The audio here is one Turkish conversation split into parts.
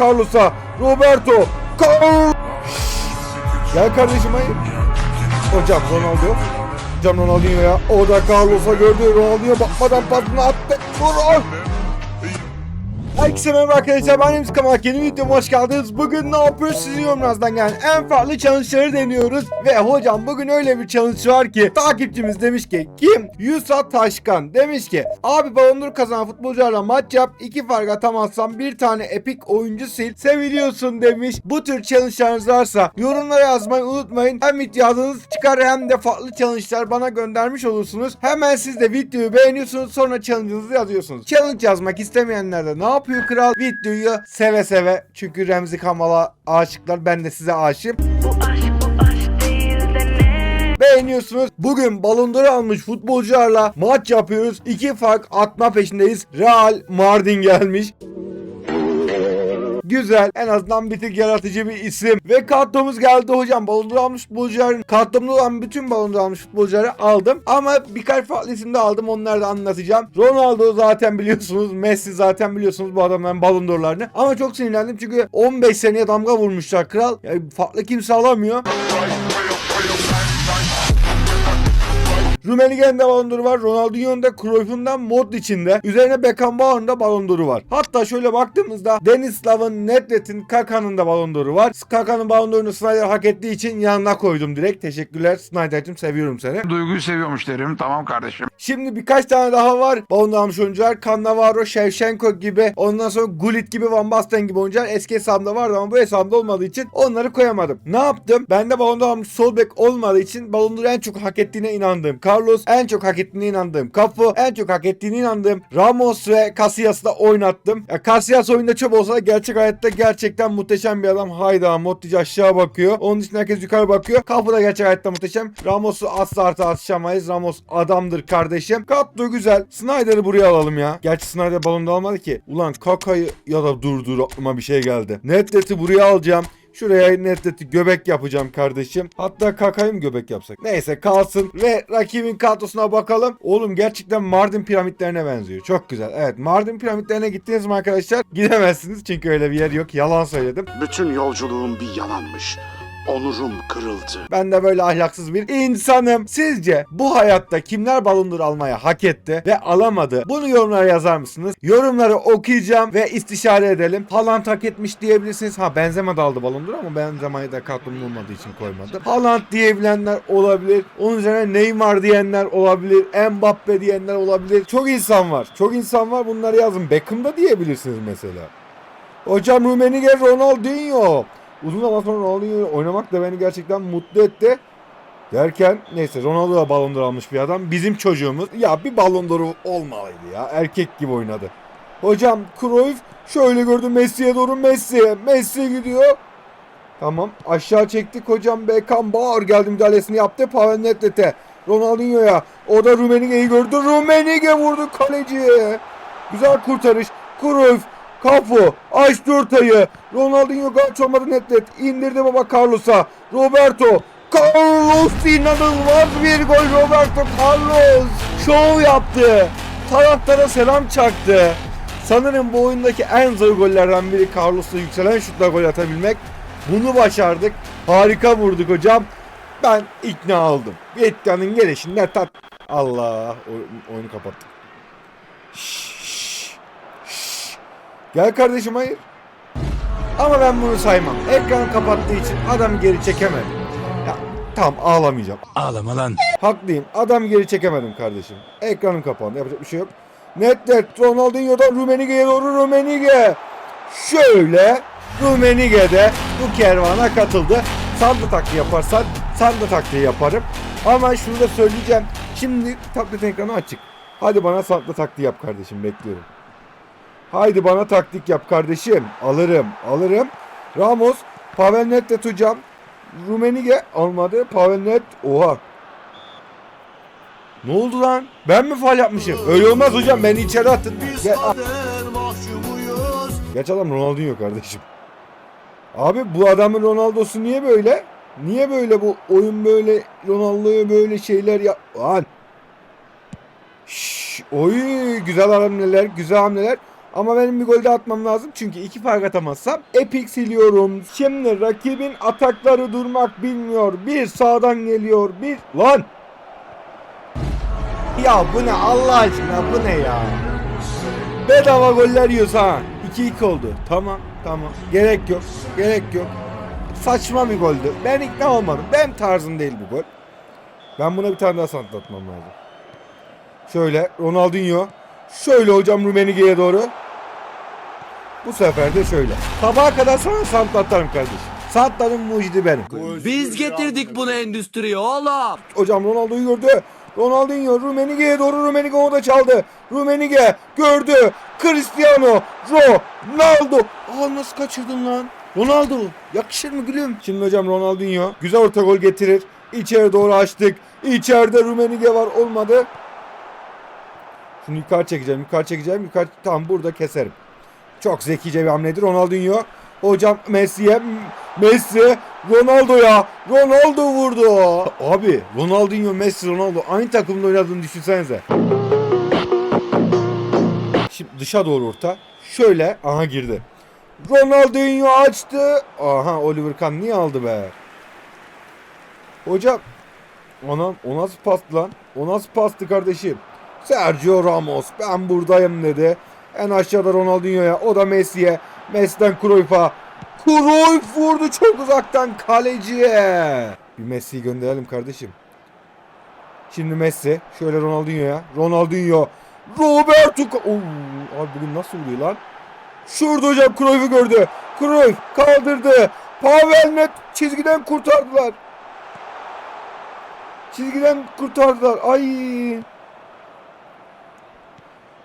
Carlos'a. Roberto. Carlos. Gel kardeşim hayır. Hocam Ronaldo. Hocam Ronaldinho'ya. O da Carlos'a gördü. Ronaldinho bakmadan pasını attı. Vur. Herkese merhaba arkadaşlar ben Emz Kamal yeni videoma hoş geldiniz. Bugün ne yapıyoruz sizin yorumlarınızdan gelen en farklı challenge'ları deniyoruz. Ve hocam bugün öyle bir challenge var ki takipçimiz demiş ki kim? Yusat Taşkan demiş ki abi balondur kazanan futbolcularla maç yap iki fark atamazsan bir tane epik oyuncu sil seviliyorsun demiş. Bu tür challenge'larınız varsa yorumlara yazmayı unutmayın. Hem iddianız çıkar hem de farklı challenge'lar bana göndermiş olursunuz. Hemen siz de videoyu beğeniyorsunuz sonra challenge'ınızı yazıyorsunuz. Challenge yazmak istemeyenler de ne yapıyor kral? Videoyu seve seve çünkü Remzi Kamal'a aşıklar ben de size aşığım. Bu aşk bu aşk değil de ne? Beğeniyorsunuz. Bugün Ballon d'Or almış futbolcularla maç yapıyoruz. İki fark atma peşindeyiz. Real Mardin gelmiş. Güzel. En azından bir tık yaratıcı bir isim. Ve kartımız geldi hocam. Ballon d'Or almış futbolcuların kartımda olan bütün Ballon d'Or almış futbolcuları aldım. Ama birkaç farklı isim de aldım. Onları da anlatacağım. Ronaldo zaten biliyorsunuz. Messi zaten biliyorsunuz bu adamların Ballon d'Or'larını. Ama çok sinirlendim çünkü 15 seneye damga vurmuşlar kral. Yani farklı kimse alamıyor. Rummenigge'nin de Ballon d'Or'u var. Ronaldinho'nun da Cruyff'un da Modric'in de. Üzerine Beckenbauer'ın da Ballon d'Or'u var. Hatta şöyle baktığımızda Denislav'ın, Nedved'in, Kaka'nın da Ballon d'Or'u var. Kaka'nın Ballon d'Or'unu Snyder hak ettiği için yanına koydum direkt. Teşekkürler Snyder'cim seviyorum seni. Duyguyu seviyormuş derim. Tamam kardeşim. Şimdi birkaç tane daha var. Ballon d'Or almış oyuncular. Cannavaro, Shevchenko gibi. Ondan sonra Gullit gibi, Van Basten gibi oyuncular. Eski hesabımda vardı ama bu hesabımda olmadığı için onları koyamadım. Ne yaptım? Bende Ballon d'Or almış sol bek olmadığı için Ballon d'Or'u en çok hak ettiğine inandığım. Carlos en çok hak ettiğine inandığım. Cafu en çok hak ettiğine inandığım. Ramos ve Casillas'ı da oynattım. Ya Casillas oyunda çöp olsa da gerçek hayatta gerçekten muhteşem bir adam. Hayda Modric aşağı bakıyor. Onun için herkes yukarı bakıyor. Cafu da gerçek hayatta muhteşem. Ramos'u asla artı atışamayız. Ramos adamdır kardeşim. Kadro güzel. Snyder'ı buraya alalım ya. Gerçi Snyder balonda almadı ki. Ulan Kaka'yı ya da dur aklıma bir şey geldi. Netlet'i buraya alacağım. Şuraya Netlet'i göbek yapacağım kardeşim. Hatta Kaka'yı mı göbek yapsak? Neyse kalsın. Ve rakibin kadrosuna bakalım. Oğlum gerçekten Mardin piramitlerine benziyor. Çok güzel. Evet Mardin piramitlerine gittiniz mi arkadaşlar? Gidemezsiniz çünkü öyle bir yer yok. Yalan söyledim. Bütün yolculuğum bir yalanmış. Onurum kırıldı. Ben de böyle ahlaksız bir insanım. Sizce bu hayatta kimler balondur almaya hak etti ve alamadı? Bunu yorumlara yazar mısınız? Yorumları okuyacağım ve istişare edelim. Haaland hak etmiş diyebilirsiniz. Ha Benzema da aldı balondur ama Benzema'yı da kadromun olmadığı için koymadım. Haaland diyebilenler olabilir. Onun üzerine Neymar diyenler olabilir. Mbappe diyenler olabilir. Çok insan var. Çok insan var. Bunları yazın. Beckham da diyebilirsiniz mesela. Hocam Rumenige Ronaldinho. Uzun zaman sonra Ronaldinho oynamak da beni gerçekten mutlu etti. Derken neyse Ronaldo da Ballon d'Or almış bir adam. Bizim çocuğumuz ya bir Ballon d'Or'u olmalıydı ya. Erkek gibi oynadı. Hocam Cruyff şöyle gördü Messi'ye doğru Messi. Messi gidiyor. Tamam aşağı çektik hocam Beckenbauer geldi müdahalesini yaptı. Pavel Nedved'e. Ronaldinho'ya. O da Rummenigge'yi gördü. Rummenigge vurdu kaleciye. Güzel kurtarış. Cruyff Kafu açtı ortayı. Ronaldinho kaç olmadı Nedved. indirdi baba Carlos'a. Roberto Carlos inanılmaz bir gol Roberto Carlos. Şov yaptı. Taraftara selam çaktı. Sanırım bu oyundaki en zor gollerden biri Carlos'la yükselen şutla gol atabilmek. Bunu başardık. Harika vurduk hocam. Ben ikna oldum. Vietnam'ın gelişinde tat. Allah oy- oyunu kapattık. Şşş. Gel kardeşim hayır. Ama ben bunu saymam. Ekranı kapattığı için adam geri çekemedim. Ya tamam ağlamayacağım. Ağlama lan. Haklıyım. Adam geri çekemedim kardeşim. Ekranım kapandı. Yapacak bir şey yok. Netlet Ronaldinho'dan Rummenigge'ye doğru Rummenigge. Şöyle Rummenigge de bu kervana katıldı. Sen de taktiği yaparsan sen de taktiği yaparım. Ama şunu da söyleyeceğim. Şimdi tablet ekranı açık. Hadi bana saklı taktiği yap kardeşim bekliyorum. Haydi bana taktik yap kardeşim. Alırım, alırım. Ramos, Pavel Net'le tutacağım. Rumenige almadı. Pavel Net, oha. Ne oldu lan? Ben mi faal yapmışım? Öyle olmaz hocam. Beni içeri attın. Gel. Geç adam Ronaldinho kardeşim. Abi bu adamın Ronaldo'su niye böyle? Niye böyle bu oyun böyle Ronaldo'ya böyle şeyler yap... Lan. Şşş, oy güzel hamleler, güzel hamleler. Ama benim bir gol de atmam lazım. Çünkü iki fark atamazsam epik siliyorum. Şimdi rakibin atakları durmak bilmiyor. Bir sağdan geliyor. Bir lan. Ya bu ne Allah aşkına bu ne ya? Bedava goller yiyoruz ha. 2-2 oldu. Tamam tamam. Gerek yok. Gerek yok. Saçma bir goldü. Ben ikna olmadım. Benim tarzım değil bu gol. Ben buna bir tane daha sanatlatmam lazım. Şöyle Ronaldinho. Şöyle hocam Rumenige'ye doğru. Bu sefer de şöyle. Sabaha kadar sana sanatlatlarım kardeşim. Sanatların mucidi benim. Biz getirdik bunu endüstriye oğlum. Hocam Ronaldo'yu gördü. Ronaldinho Rumenige'ye doğru Rumenige o da çaldı. Rumenige gördü. Cristiano Ronaldo. Aa nasıl kaçırdın lan? Ronaldo yakışır mı gülüm? Şimdi hocam Ronaldinho güzel orta gol getirir. İçeri doğru açtık. İçeride Rumenige var olmadı. Şunu yukarı çekeceğim, yukarı çekeceğim, yukarı tam burada keserim. Çok zekice bir hamledir Ronaldinho. Hocam Messi'ye Messi Ronaldo'ya Ronaldo vurdu. Abi Ronaldinho Messi Ronaldo aynı takımda oynadığını düşünsenize. Şimdi dışa doğru orta. Şöyle aha girdi. Ronaldinho açtı. Aha Oliver Kahn niye aldı be? Hocam Anam o nasıl pastı lan? O nasıl pastı kardeşim? Sergio Ramos ben buradayım dedi. En aşağıda Ronaldinho'ya o da Messi'ye. Messi'den Cruyff'a. Cruyff vurdu çok uzaktan kaleciye. Bir Messi'yi gönderelim kardeşim. Şimdi Messi. Şöyle Ronaldinho'ya. Ronaldinho. Roberto. Oo, abi bugün nasıl vuruyor lan? Şurada hocam Cruyff'u gördü. Cruyff kaldırdı. Pavel net çizgiden kurtardılar. Çizgiden kurtardılar. Ay.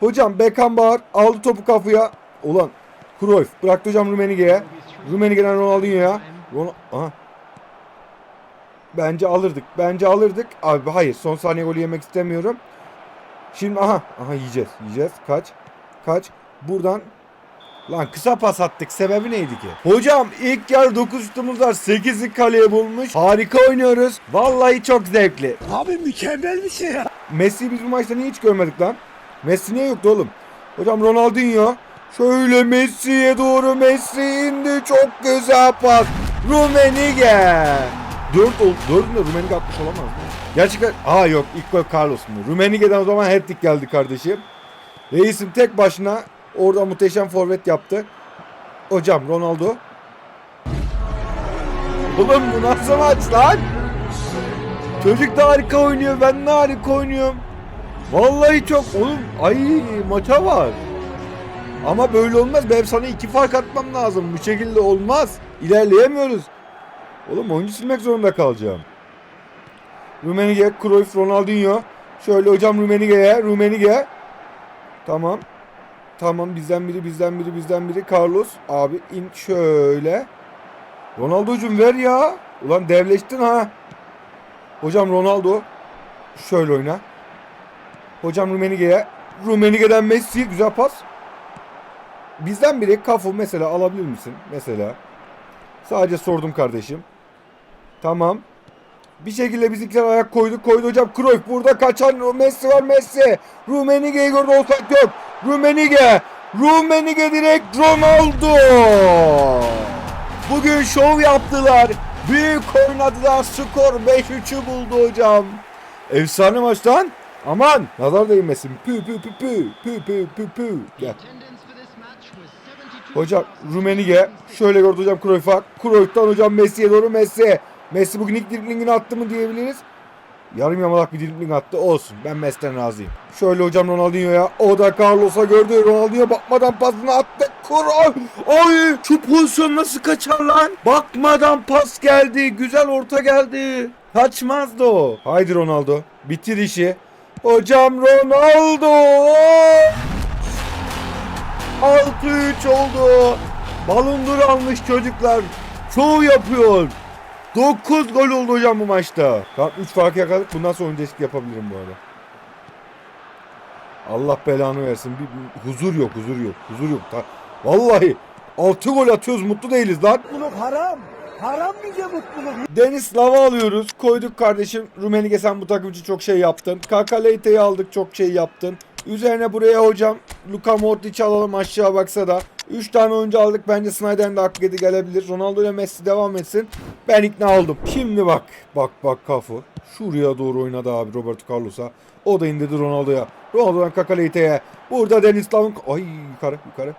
Hocam Beckenbauer aldı topu kafaya. Ulan Cruyff bıraktı hocam Rumenige'ye. Rumenige'den Ronaldinho'ya. Ron Aha. Bence alırdık. Bence alırdık. Abi hayır son saniye golü yemek istemiyorum. Şimdi aha. Aha yiyeceğiz. Yiyeceğiz. Kaç. Kaç. Buradan Lan kısa pas attık. Sebebi neydi ki? Hocam ilk yarı 9 şutumuz var. 8'i kaleye bulmuş. Harika oynuyoruz. Vallahi çok zevkli. Abi mükemmel bir şey ya. Messi biz bu maçta niye hiç görmedik lan? Messi niye yoktu oğlum? Hocam Ronaldinho. Şöyle Messi'ye doğru Messi indi. Çok güzel pas. Rumenige. 4 oldu. 4'ünde Rumenige atmış olamaz mı? Gerçekten. Aa yok ilk gol Carlos'un. Rumenige'den o zaman hat-trick geldi kardeşim. Reisim tek başına orada muhteşem forvet yaptı. Hocam Ronaldo. Oğlum bu nasıl maç lan? Çocuk da harika oynuyor. Ben de harika oynuyorum. Vallahi çok. Oğlum ay maça var. Ama böyle olmaz. Ben sana iki fark atmam lazım. Bu şekilde olmaz. İlerleyemiyoruz. Oğlum oyuncu silmek zorunda kalacağım. Rumenige, Cruyff, Ronaldinho. Şöyle hocam Rumenige'ye, Rumenige. Tamam. Tamam bizden biri, bizden biri, bizden biri. Carlos. Abi in şöyle. Ronaldo'cum ver ya. Ulan devleştin ha. Hocam Ronaldo. Şöyle oyna. Hocam Rumenige'ye. Rumenige'den Messi. Güzel pas. Bizden biri Kafu mesela alabilir misin? Mesela. Sadece sordum kardeşim. Tamam. Bir şekilde bizimkiler ayak koydu koydu hocam. Cruyff burada kaçan Messi var Messi. Rumenige'yi gördü olsak yok. Rumenige. Rumenige direkt Ronaldo. Bugün şov yaptılar. Büyük oynadılar. Skor 5-3'ü buldu hocam. Efsane maç lan. Aman nazar değmesin. Pü pü pü pü pü pü pü pü. Gel. Hocam Rumenige şöyle gördü hocam Cruyff'a. Cruyff'tan hocam Messi'ye doğru Messi. Messi bugün ilk driblingini attı mı diyebiliriz. Yarım yamalak bir dribbling attı. Olsun. Ben Messi'den razıyım. Şöyle hocam Ronaldinho'ya. O da Carlos'a gördü. Ronaldinho bakmadan pasını attı. Kur Ay şu pozisyon nasıl kaçar lan? Bakmadan pas geldi. Güzel orta geldi. Kaçmazdı o. Haydi Ronaldo. Bitir işi. Hocam Ronaldo. 6-3 oldu. Balondur almış çocuklar. Çoğu yapıyor. 9 gol oldu hocam bu maçta. Tamam 3 fark yakaladık. Bundan sonra değişiklik yapabilirim bu arada. Allah belanı versin. Bir huzur yok, huzur yok. Huzur yok. Ta- Vallahi 6 gol atıyoruz, mutlu değiliz lan. Mutluluk haram. Haram bize mutluluk. Deniz Lava alıyoruz. Koyduk kardeşim. Rumenige sen bu takım için çok şey yaptın. Kaka Leite'yi aldık çok şey yaptın. Üzerine buraya hocam Luka Modric alalım aşağı baksa da. 3 tane oyuncu aldık. Bence Snyder'in de hakkı gelebilir. Ronaldo ile Messi devam etsin. Ben ikna oldum. Şimdi bak. Bak bak kafu. Şuraya doğru oynadı abi Roberto Carlos'a. O da indirdi Ronaldo'ya. Ronaldo'dan Kakaleyte'ye. Burada Deniz Lavın... Ay yukarı yukarı.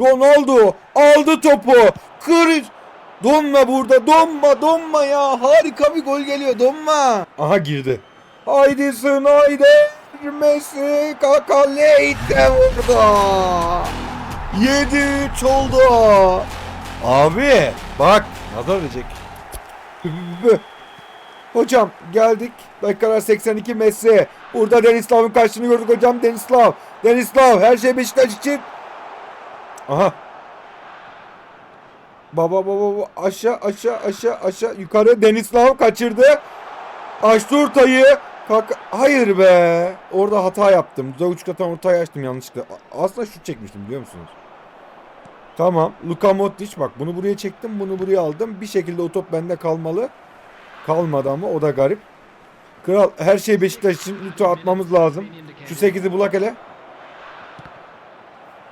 Ronaldo aldı topu. Kır. Donma burada. Donma donma ya. Harika bir gol geliyor. Donma. Aha girdi. Haydi Snyder. Messi Kakaleyte vurdu. 7-3 oldu. Abi bak nazar edecek. Hocam geldik. Dakikalar 82 Messi. Burada Denislav'ın karşını gördük hocam. Denislav. Denislav her şey Beşiktaş için. Aha. Baba baba baba aşağı aşağı aşağı aşağı yukarı Denislav kaçırdı. Açtı ortayı. Kalk Hayır be. Orada hata yaptım. Güzel uç katan ortayı açtım yanlışlıkla. Aslında şut çekmiştim biliyor musunuz? Tamam. Luka Modric bak bunu buraya çektim. Bunu buraya aldım. Bir şekilde o top bende kalmalı. Kalmadı ama o da garip. Kral her şey Beşiktaş için lütfen atmamız lazım. Şu 8'i bulak hele.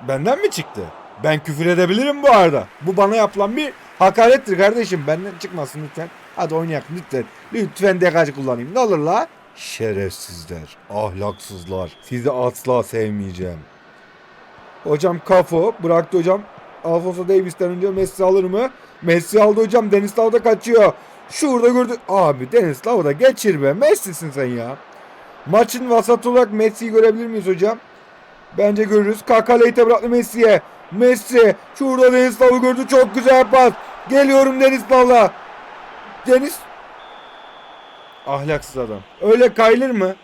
Benden mi çıktı? Ben küfür edebilirim bu arada. Bu bana yapılan bir hakarettir kardeşim. Benden çıkmasın lütfen. Hadi oynayak lütfen. Lütfen degaj kullanayım. Ne olur la? Şerefsizler, ahlaksızlar. Sizi asla sevmeyeceğim. Hocam Kafo bıraktı hocam. Alfonso Davis'ten önce Messi alır mı? Messi aldı hocam. Denislav da kaçıyor. Şurada gördü. Abi Denislav da geçir be. Messi'sin sen ya. Maçın vasatı olarak Messi'yi görebilir miyiz hocam? Bence görürüz. Kakaleyte bıraktı Messi'ye. Messi. Şurada Denislav'ı gördü. Çok güzel pas. Geliyorum Denislav'la. Deniz. Ahlaksız adam. Öyle kayılır mı?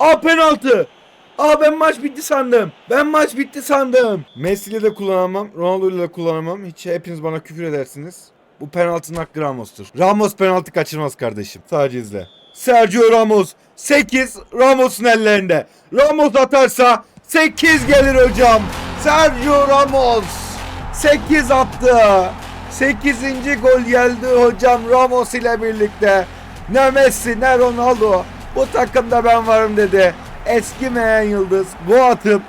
Aa penaltı. Aa ben maç bitti sandım. Ben maç bitti sandım. Messi ile de kullanamam. Ronaldo ile de kullanamam. Hiç hepiniz bana küfür edersiniz. Bu penaltının hakkı Ramos'tur. Ramos penaltı kaçırmaz kardeşim. Sadece izle. Sergio Ramos. 8 Ramos'un ellerinde. Ramos atarsa 8 gelir hocam. Sergio Ramos. 8 attı. 8. gol geldi hocam Ramos ile birlikte. Ne Messi ne Ronaldo. Bu takımda ben varım dedi. Eskimeyen yıldız. Bu atıp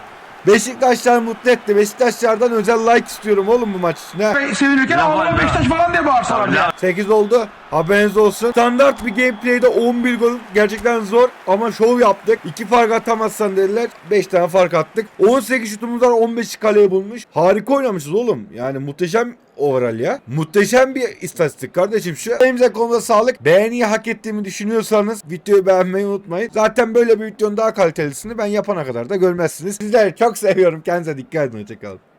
Beşiktaşlar mutlu etti. Beşiktaşlardan özel like istiyorum oğlum bu maç için. Sevinirken Allah'ım Beşiktaş falan diye bağırsalar ya. 8 oldu. Haberiniz olsun. Standart bir gameplay'de 11 gol gerçekten zor ama şov yaptık. 2 fark atamazsan dediler. 5 tane fark attık. 18 şutumuz var 15'i kaleye bulmuş. Harika oynamışız oğlum. Yani muhteşem overall ya. Muhteşem bir istatistik kardeşim şu. Elimize konuda sağlık. Beğeniyi hak ettiğimi düşünüyorsanız videoyu beğenmeyi unutmayın. Zaten böyle bir videonun daha kalitelisini ben yapana kadar da görmezsiniz. Sizleri çok seviyorum. Kendinize dikkat edin. Hoşçakalın.